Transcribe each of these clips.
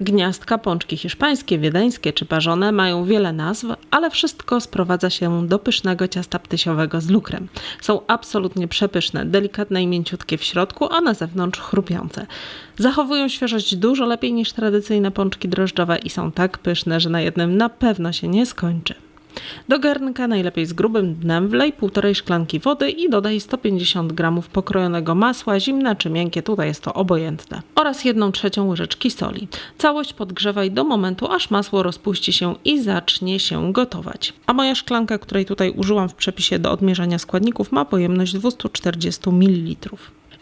Gniazdka, pączki hiszpańskie, wiedeńskie czy parzone mają wiele nazw, ale wszystko sprowadza się do pysznego ciasta ptysiowego z lukrem. Są absolutnie przepyszne, delikatne i mięciutkie w środku, a na zewnątrz chrupiące. Zachowują świeżość dużo lepiej niż tradycyjne pączki drożdżowe i są tak pyszne, że na jednym na pewno się nie skończy. Do garnka najlepiej z grubym dnem wlej półtorej szklanki wody i dodaj 150 g pokrojonego masła, zimne czy miękkie, tutaj jest to obojętne, oraz 1 trzecią łyżeczki soli. Całość podgrzewaj do momentu, aż masło rozpuści się i zacznie się gotować. A moja szklanka, której tutaj użyłam w przepisie do odmierzania składników, ma pojemność 240 ml.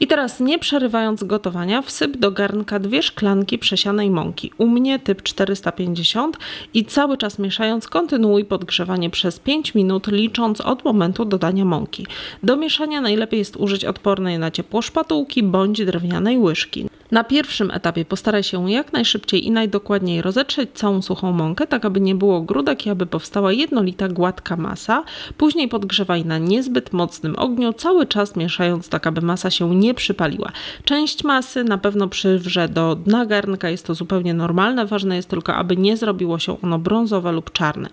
I teraz nie przerywając gotowania, wsyp do garnka dwie szklanki przesianej mąki. U mnie typ 450 i cały czas mieszając kontynuuj podgrzewanie przez 5 minut, licząc od momentu dodania mąki. Do mieszania najlepiej jest użyć odpornej na ciepło szpatułki bądź drewnianej łyżki. Na pierwszym etapie postaraj się jak najszybciej i najdokładniej rozetrzeć całą suchą mąkę, tak aby nie było grudek i aby powstała jednolita, gładka masa. Później podgrzewaj na niezbyt mocnym ogniu, cały czas mieszając tak, aby masa się nie przypaliła. Część masy na pewno przywrze do dna garnka, jest to zupełnie normalne, ważne jest tylko, aby nie zrobiło się ono brązowe lub czarne.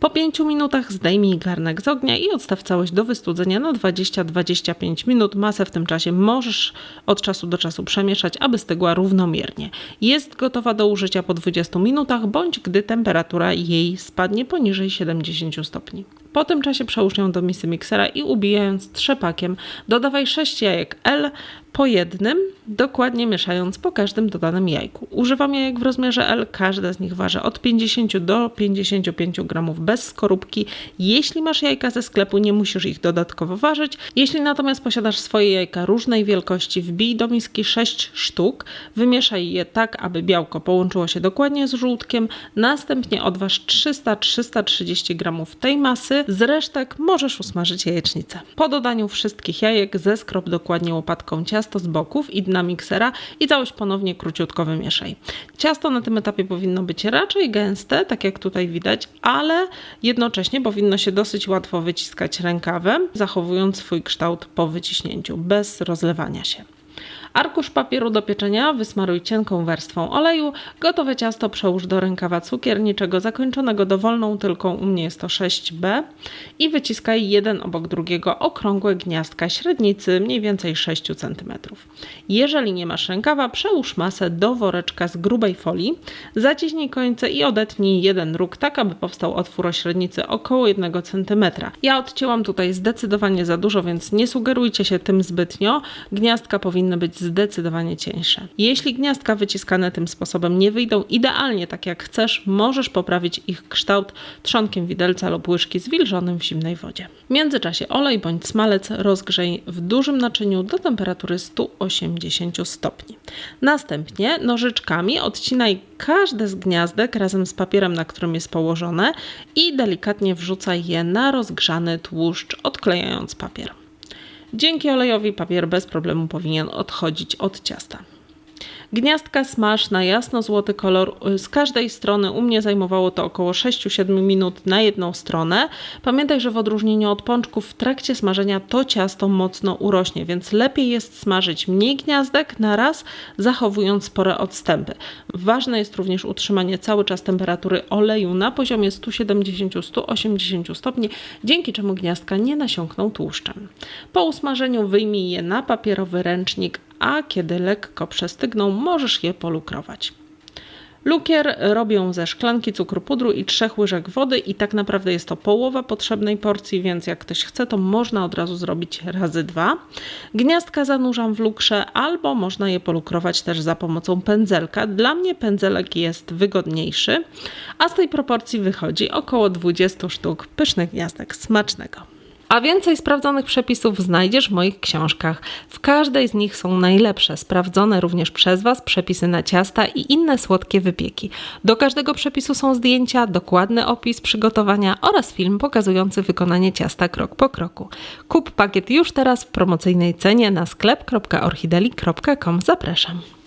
Po 5 minutach zdejmij garnek z ognia i odstaw całość do wystudzenia na 20-25 minut. Masę w tym czasie możesz od czasu do czasu przemieszać, aby stygła równomiernie. Jest gotowa do użycia po 20 minutach, bądź gdy temperatura jej spadnie poniżej 70 stopni. Po tym czasie przełóż ją do misy miksera i ubijając trzepakiem dodawaj 6 jajek L po jednym, dokładnie mieszając po każdym dodanym jajku. Używam jajek w rozmiarze L, każde z nich waży od 50 do 55 gramów bez skorupki. Jeśli masz jajka ze sklepu, nie musisz ich dodatkowo ważyć. Jeśli natomiast posiadasz swoje jajka różnej wielkości, wbij do miski 6 sztuk, wymieszaj je tak, aby białko połączyło się dokładnie z żółtkiem, następnie odważ 300-330 gramów tej masy, z resztek możesz usmażyć jajecznicę. Po dodaniu wszystkich jajek zeskrop dokładnie łopatką ciasto z boków i dna miksera i całość ponownie króciutko wymieszaj. Ciasto na tym etapie powinno być raczej gęste, tak jak tutaj widać, ale jednocześnie powinno się dosyć łatwo wyciskać rękawem, zachowując swój kształt po wyciśnięciu, bez rozlewania się. Arkusz papieru do pieczenia wysmaruj cienką warstwą oleju. Gotowe ciasto przełóż do rękawa cukierniczego zakończonego dowolną tylką, u mnie jest to 6B i wyciskaj jeden obok drugiego okrągłe gniazdka średnicy mniej więcej 6 cm. Jeżeli nie masz rękawa, przełóż masę do woreczka z grubej folii, zaciśnij końce i odetnij jeden róg tak, aby powstał otwór o średnicy około 1 cm. Ja odcięłam tutaj zdecydowanie za dużo, więc nie sugerujcie się tym zbytnio. Gniazdka powinny być zdecydowanie cieńsze. Jeśli gniazdka wyciskane tym sposobem nie wyjdą idealnie tak jak chcesz, możesz poprawić ich kształt trzonkiem widelca lub łyżki zwilżonym w zimnej wodzie. W międzyczasie olej bądź smalec rozgrzej w dużym naczyniu do temperatury 180 stopni. Następnie nożyczkami odcinaj każde z gniazdek razem z papierem, na którym jest położone i delikatnie wrzucaj je na rozgrzany tłuszcz, odklejając papier. Dzięki olejowi papier bez problemu powinien odchodzić od ciasta. Gniazdka smaż na jasno-złoty kolor. Z każdej strony u mnie zajmowało to około 6-7 minut na jedną stronę. Pamiętaj, że w odróżnieniu od pączków w trakcie smażenia to ciasto mocno urośnie, więc lepiej jest smażyć mniej gniazdek na raz, zachowując spore odstępy. Ważne jest również utrzymanie cały czas temperatury oleju na poziomie 170-180 stopni, dzięki czemu gniazdka nie nasiąkną tłuszczem. Po usmażeniu wyjmij je na papierowy ręcznik, a kiedy lekko przestygną, możesz je polukrować. Lukier robią ze szklanki cukru pudru i trzech łyżek wody i tak naprawdę jest to połowa potrzebnej porcji, więc jak ktoś chce, to można od razu zrobić razy dwa. Gniazdka zanurzam w lukrze albo można je polukrować też za pomocą pędzelka. Dla mnie pędzelek jest wygodniejszy, a z tej proporcji wychodzi około 20 sztuk pysznych gniazdek smacznego. A więcej sprawdzonych przepisów znajdziesz w moich książkach. W każdej z nich są najlepsze, sprawdzone również przez Was przepisy na ciasta i inne słodkie wypieki. Do każdego przepisu są zdjęcia, dokładny opis przygotowania oraz film pokazujący wykonanie ciasta krok po kroku. Kup pakiet już teraz w promocyjnej cenie na sklep.orchideli.com. Zapraszam.